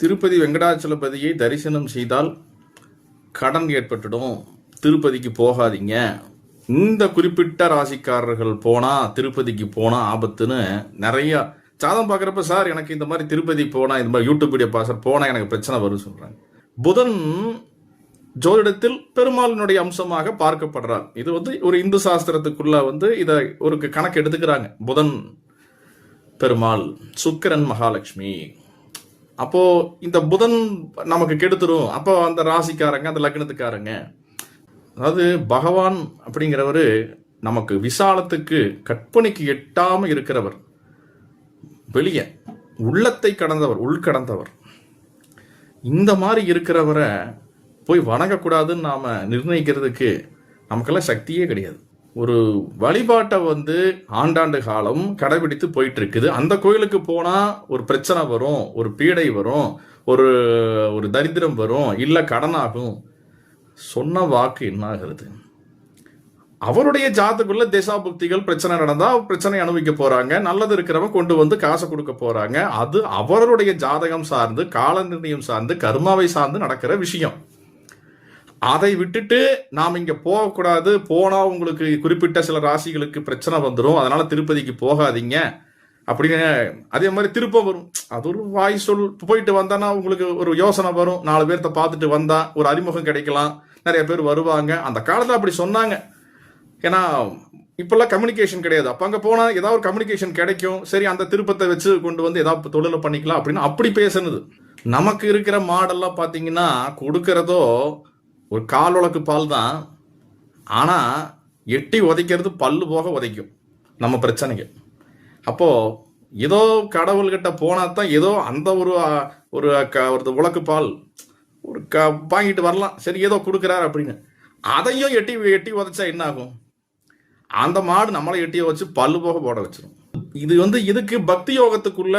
திருப்பதி வெங்கடாச்சலபதியை தரிசனம் செய்தால் கடன் ஏற்பட்டுடும். திருப்பதிக்கு போகாதீங்க. இந்த குறிப்பிட்ட ராசிக்காரர்கள் போனால் திருப்பதிக்கு போனால் ஆபத்துன்னு நிறையா சாதம் பார்க்குறப்ப சார் எனக்கு இந்த மாதிரி திருப்பதி போனால் இந்த மாதிரி யூடியூப் வீடியோ பா சார் எனக்கு பிரச்சனை வரும்னு சொல்கிறாங்க புதன் ஜோதிடத்தில் பெருமாளினுடைய அம்சமாக பார்க்கப்படுறார். இது வந்து ஒரு இந்து சாஸ்திரத்துக்குள்ள வந்து இதை ஒரு கணக்கு எடுத்துக்கிறாங்க. புதன் பெருமாள் சுக்கிரன் மகாலட்சுமி. அப்போ இந்த புதன் நமக்கு கெடுத்துரும். அப்போ அந்த ராசிக்காரங்க அந்த லக்னத்துக்காரங்க. அதாவது பகவான் அப்படிங்கிறவர் நமக்கு விசாலத்துக்கு கற்பனைக்கு எட்டாமல் இருக்கிறவர். வெளியே உள்ளத்தை கடந்தவர் உள்கடந்தவர். இந்த மாதிரி இருக்கிறவரை போய் வணங்கக்கூடாதுன்னு நாம் நிர்ணயிக்கிறதுக்கு நமக்கெல்லாம் சக்தியே கிடையாது. ஒரு வழிபாட்டை வந்து ஆண்டாண்டு காலம் கடைபிடித்து போயிட்டு இருக்குது அந்த கோயிலுக்கு போனா ஒரு பிரச்சனை வரும் ஒரு பீடை வரும் ஒரு ஒரு தரித்திரம் வரும் இல்லை கடனாகும். சொன்ன வாக்கு என்ன ஆகிறது? அவருடைய ஜாத்துக்குள்ள தேசாபுக்திகள் பிரச்சனை நடந்தா பிரச்சனை அனுபவிக்க போறாங்க. நல்லது இருக்கிறவங்க கொண்டு வந்து காசை கொடுக்க போறாங்க. அது அவருடைய ஜாதகம் சார்ந்து கால நிர்ணயம் சார்ந்து கர்மாவை சார்ந்து நடக்கிற விஷயம். அதை விட்டுட்டு நாம் இங்க போகக்கூடாது. போனா உங்களுக்கு குறிப்பிட்ட சில ராசிகளுக்கு பிரச்சனை வந்துடும் அதனால திருப்பதிக்கு போகாதீங்க. அப்படின்னு அதே மாதிரி திருப்பம் வரும். அது ஒரு வாய் சொல். போயிட்டு வந்தானா உங்களுக்கு ஒரு யோசனை வரும். நாலு பேர்த்த பார்த்துட்டு வந்தா ஒரு அறிமுகம் கிடைக்கலாம். நிறைய பேர் வருவாங்க. அந்த காலத்தில் அப்படி சொன்னாங்க. ஏன்னா இப்பெல்லாம் கம்யூனிகேஷன் கிடையாது. அப்போ அங்கே போனால் ஏதாவது ஒரு கம்யூனிகேஷன் கிடைக்கும். சரி அந்த திருப்பத்தை வச்சு கொண்டு வந்து ஏதாவது தொழிலை பண்ணிக்கலாம் அப்படின்னு அப்படி பேசுனது. நமக்கு இருக்கிற மாடல்லாம் பார்த்தீங்கன்னா கொடுக்கறதோ ஒரு கால் உலக்கு பால் தான். ஆனால் எட்டி உதைக்கிறது பல்லு போக உதைக்கும். நம்ம பிரச்சனைக்கு. அப்போது ஏதோ கடவுள்கிட்ட போனால் தான் ஏதோ அந்த ஒரு ஒரு க- ஒரு உலக்கு பால் ஒரு க வாங்கிட்டு வரலாம். சரி ஏதோ கொடுக்குறாரு அப்படின்னு. அதையும் எட்டி எட்டி உதைச்சா என்ன ஆகும் அந்த மாடு நம்மளை எட்டியை வச்சு பல்லு போக போட வச்சிடும் இது வந்து இதுக்கு பக்தி யோகத்துக்குள்ள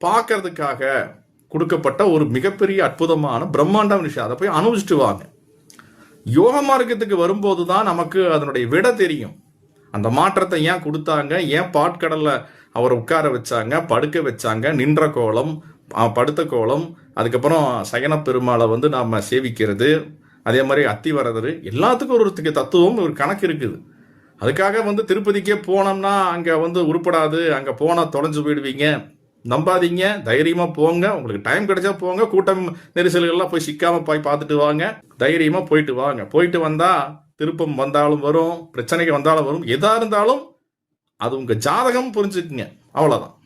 பார்க்கறதுக்காக கொடுக்கப்பட்ட ஒரு மிகப்பெரிய அற்புதமான பிரம்மாண்ட விஷயம். அதை போய் அனுபவிச்சுட்டு வாங்க. யோக மார்க்கத்துக்கு வரும்போது தான் நமக்கு அதனுடைய விட தெரியும். அந்த மாற்றத்தை ஏன் கொடுத்தாங்க? ஏன் பாட்கடலில் அவரை உட்கார வச்சாங்க? படுக்க வச்சாங்க? நின்ற கோலம் படுத்த கோலம் அதுக்கப்புறம் சயன பெருமாளை வந்து நாம் சேவிக்கிறது அதே மாதிரி அத்திவரதர் எல்லாத்துக்கும் ஒரு ஒருத்துக்கு தத்துவம் ஒரு கணக்கு இருக்குது. அதுக்காக வந்து திருப்பதிக்கே போனோம்னா அங்கே வந்து உருப்படாது அங்கே போனால் தொலைஞ்சு போயிடுவீங்க. நம்பாதீங்க தைரியமா போங்க உங்களுக்கு டைம் கிடைச்சா போங்க கூட்டம் நெரிசல்கள்லாம் போய் சிக்காம போய் பார்த்துட்டு வாங்க தைரியமா போயிட்டு வாங்க. போயிட்டு வந்தா திருப்பம் வந்தாலும் வரும் பிரச்சனைக்கு வந்தாலும் வரும். எதா இருந்தாலும் அது உங்க ஜாதகம் புரிஞ்சுக்குங்க. அவ்வளவுதான்.